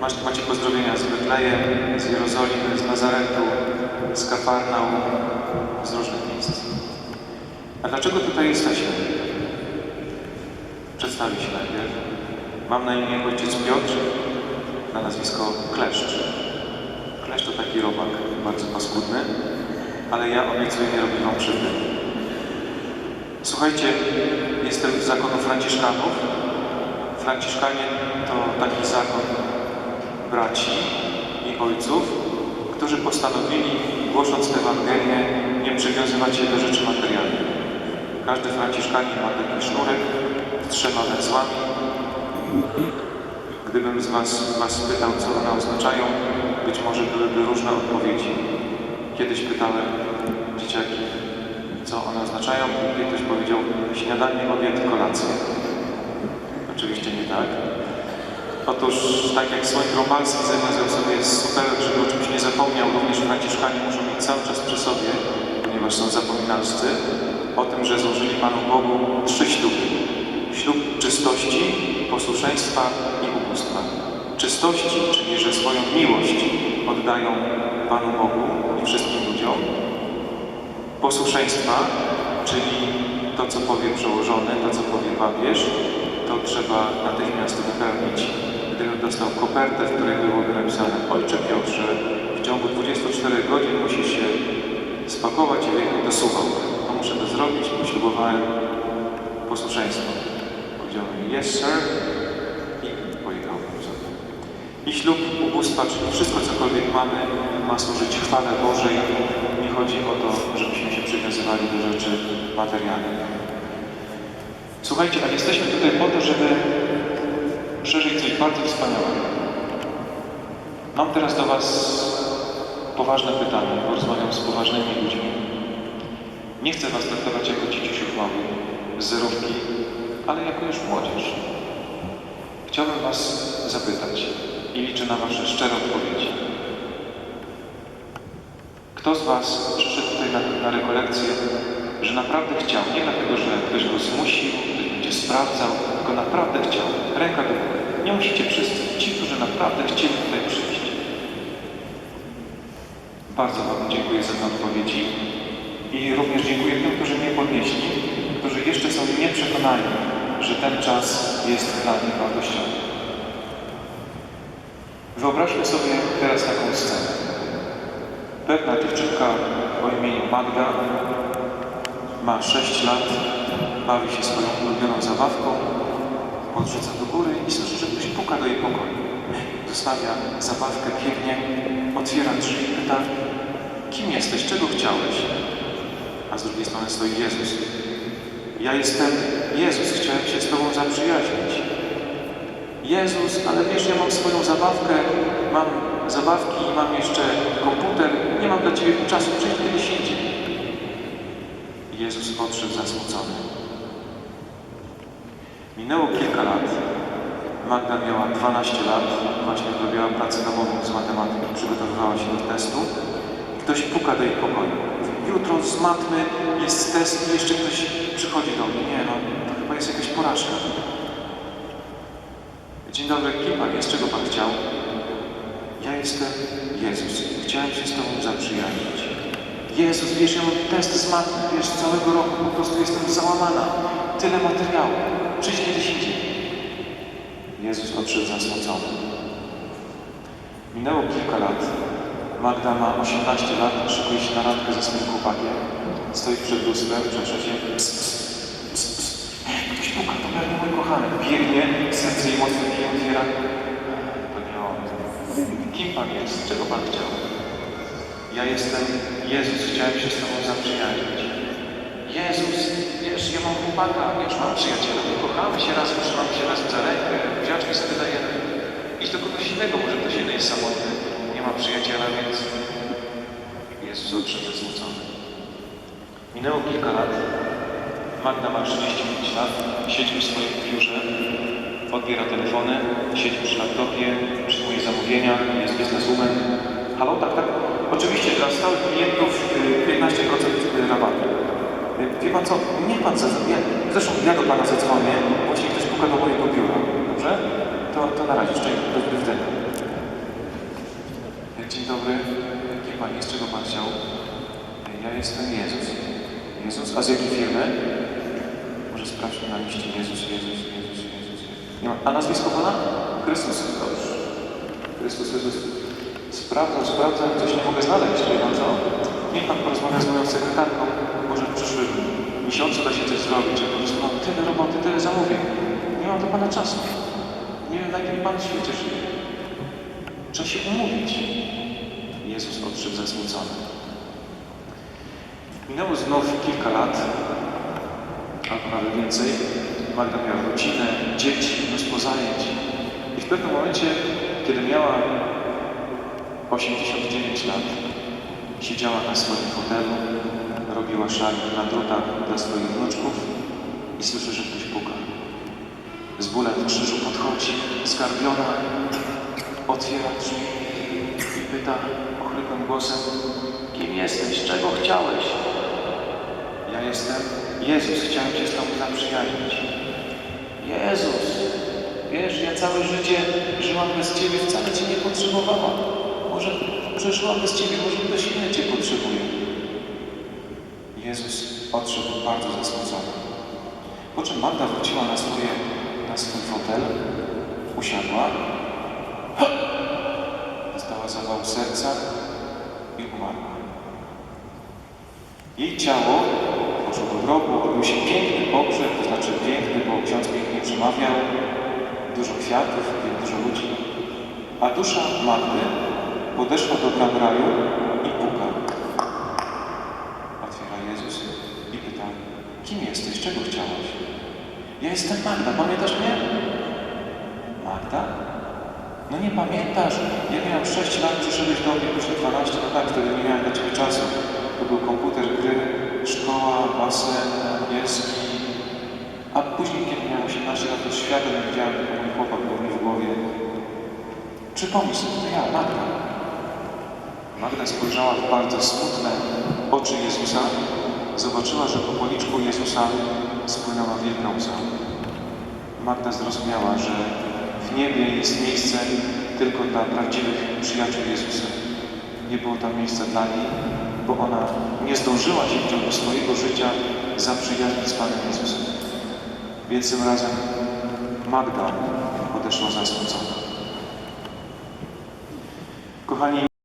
Masz, macie pozdrowienia z Betlejem, z Jerozolimy, z Nazaretu, z Kafarnaum, z różnych miejsc. A dlaczego tutaj jesteśmy? Przedstawię się najpierw. Mam na imię ojciec Piotr, na nazwisko Kleszcz. Kleszcz to taki robak, bardzo paskudny, ale ja obiecuję nie robić wam krzywdy. Słuchajcie, jestem z zakonu Franciszkanów. Franciszkanie to taki zakon braci i ojców, którzy postanowili, głosząc Ewangelię, nie przywiązywać się do rzeczy materialnych. Każdy Franciszkanin ma taki sznurek z trzema węzłami. Gdybym z was, was spytał, co one oznaczają, być może byłyby różne odpowiedzi. Kiedyś pytałem dzieciaki, co one oznaczają i ktoś powiedział śniadanie, obiad, kolację. Oczywiście nie tak. Otóż, tak jak słoń Romalski zawiązał sobie z supełek, żeby o czymś nie zapomniał, również Franciszkanie muszą mieć cały czas przy sobie, ponieważ są zapominalscy, o tym, że złożyli Panu Bogu trzy śluby. Ślub czystości, posłuszeństwa i ubóstwa. Czystości, czyli że swoją miłość oddają Panu Bogu i wszystkim ludziom. Posłuszeństwa, czyli to, co powie przełożony, to, co powie papież, to trzeba natychmiast wypełnić. Dostał kopertę, w której byłoby napisane Ojcze Piotrze, w ciągu 24 godzin musisz się spakować i wyjechać do Suwałk. To muszę to zrobić, poślubowałem posłuszeństwo. Powiedziałem yes sir i pojechałem sobie. I ślub ubóstwa, czyli wszystko cokolwiek mamy, ma służyć chwale Bożej. Nie chodzi o to, żebyśmy się przywiązywali do rzeczy materialnych. Słuchajcie, a jesteśmy tutaj po to, żeby przeżyć coś bardzo wspaniałego. Mam teraz do Was poważne pytanie, bo rozmawiam z poważnymi ludźmi. Nie chcę Was traktować jako dzieciusiów małych zerówki, ale jako już młodzież. Chciałbym Was zapytać i liczę na Wasze szczere odpowiedzi. Kto z Was przyszedł tutaj na, na rekolekcję, że naprawdę chciał, nie dlatego, że ktoś go zmusił, ktoś będzie sprawdzał, tylko naprawdę chciał. Ręka do góry. Nie musicie wszyscy. Ci, którzy naprawdę chcieli tutaj przyjść. Bardzo Wam dziękuję za te odpowiedzi i również dziękuję tym, którzy mnie podnieśli, którzy jeszcze są nieprzekonani, że ten czas jest dla nich wartościowy. Wyobraźmy sobie teraz taką scenę. Pewna dziewczynka o imieniu Magda ma 6 lat, bawi się swoją ulubioną zabawką, podrzuca do góry i słyszy, że ktoś puka do jej pokoju. Zostawia zabawkę, biegnie, otwiera drzwi i pyta, kim jesteś, czego chciałeś? A z drugiej strony stoi Jezus. Ja jestem Jezus, chciałem się z Tobą zaprzyjaźnić. Jezus, ale wiesz, ja mam swoją zabawkę, mam zabawki, mam jeszcze komputer, nie mam dla Ciebie czasu, przyjdź kiedyś indziej. Jezus odszedł zasmucony. Minęło kilka lat. Magda miała 12 lat, właśnie robiła pracę domową z matematyki, przygotowywała się do testu. Ktoś puka do jej pokoju. Jutro z matmy jest test i jeszcze ktoś przychodzi do mnie. Nie no, to chyba jest jakaś porażka. Dzień dobry, kim Pan jest? Czego Pan chciał? Ja jestem Jezus. Chciałem się z Tobą zaprzyjaźnić. Jezus, wiesz, ja mam test z matmy, wiesz, całego roku po prostu jestem załamana. Tyle materiału. Indziej. Jezus odszedł zasmucony. Minęło kilka lat. Magda ma 18 lat, szykuje się na randkę ze swoim chłopakiem. Stoi przed lustrem, przeprze się. Ps, ps, ps, ps. Ktoś puka, to pewnie mój kochany. Biegnie, serce jej mocno bije, otwiera. To nie on. Kim Pan jest? Czego Pan chciał? Ja jestem Jezus, chciałem się z Tobą zaprzyjaźnić. Jezus, chłopaka, wiesz, mam przyjaciela, kochamy się razem, trzymamy się razem za rękę, buziaczki sobie dajemy. Idź do kogoś innego, może ktoś inny jest samotny, nie ma przyjaciela, więc Jezus odszedł zasmucony. Minęło kilka lat, Magda ma 35 lat, siedzi w swoim biurze, odbiera telefony, siedzi przy laptopie, przyjmuje zamówienia, jest bizneswoman. Halo, tak, tak. Oczywiście dla stałych klientów y, 15% rabatu. Wie pan co, niech pan zadzwoni. Zresztą ja do pana zadzwonię, właśnie ktoś puka do mojego biura. Dobrze? To, to na razie, szczęście, do widzenia. Dzień dobry. Kim Pan jest? Czego Pan chciał? Ja jestem Jezus. Jezus? A z jakiej firmy? Może sprawdźmy na liście Jezus, Jezus, Jezus, Jezus. Nie ma. A nazwisko Pana? Chrystus. Dobrze. Chrystus, Jezus. Sprawdzam, sprawdzam, coś nie mogę znaleźć. Wie Pan co? Niech Pan porozmawia z moją sekretarką. Miesiącu da się coś zrobić. Ja po prostu mam tyle roboty, tyle zamówień. Nie mam do Pana czasu. Nie wiem, na jakim Pan świecie żyje. Trzeba się umówić. Jezus odszedł zasmucony. Minęło znów kilka lat, albo nawet więcej. Magda miała rodzinę, dzieci, mnóstwo zajęć. I w pewnym momencie, kiedy miała 89 lat, siedziała na swoim fotelu, szalik na drutach dla swoich wnuczków i słyszy, że ktoś puka. Z bólem w krzyżu podchodzi, skarbiona, otwiera drzwi i pyta ochrypłym głosem Kim jesteś? Czego chciałeś? Ja jestem Jezus, chciałem się z Tobą zaprzyjaźnić. Jezus, wiesz, ja całe życie żyłam bez Ciebie, wcale Cię nie potrzebowałam. Może przeżyłam bez Ciebie, może ktoś inny Cię potrzebuje. Odszedł bardzo zasmucony. Po czym Magda wróciła na, swoje, na swój fotel, usiadła, dostała zawał serca i umarła. Jej ciało poszło do grobu, odbył się piękny pogrzeb, to znaczy piękny, bo ksiądz pięknie przemawiał, dużo kwiatów, dużo ludzi. A dusza Magdy podeszła do bram raju i puka. Otwiera Jezus i pyta, kim jesteś, czego chciałaś? Ja jestem Magda, pamiętasz mnie? Magda? No nie pamiętasz? Ja miałem 6 lat, przyszedłeś do mnie, później 12, no tak, wtedy nie miałem dla Ciebie czasu. To był komputer, gry, szkoła, basen, angielski. A później, kiedy miałem 18 lat, to świata nie widziałem, tylko mój chłopak był mi w głowie. Przypomnij sobie, to ja, Magda. Magda spojrzała w bardzo smutne oczy Jezusa, zobaczyła, że po policzku Jezusa spłynęła wielka łza. Magda zrozumiała, że w niebie jest miejsce tylko dla prawdziwych przyjaciół Jezusa. Nie było tam miejsca dla niej, bo ona nie zdążyła się w ciągu swojego życia zaprzyjaźnić z Panem Jezusem. Więc tym razem Magda odeszła zasmucona. Kochani,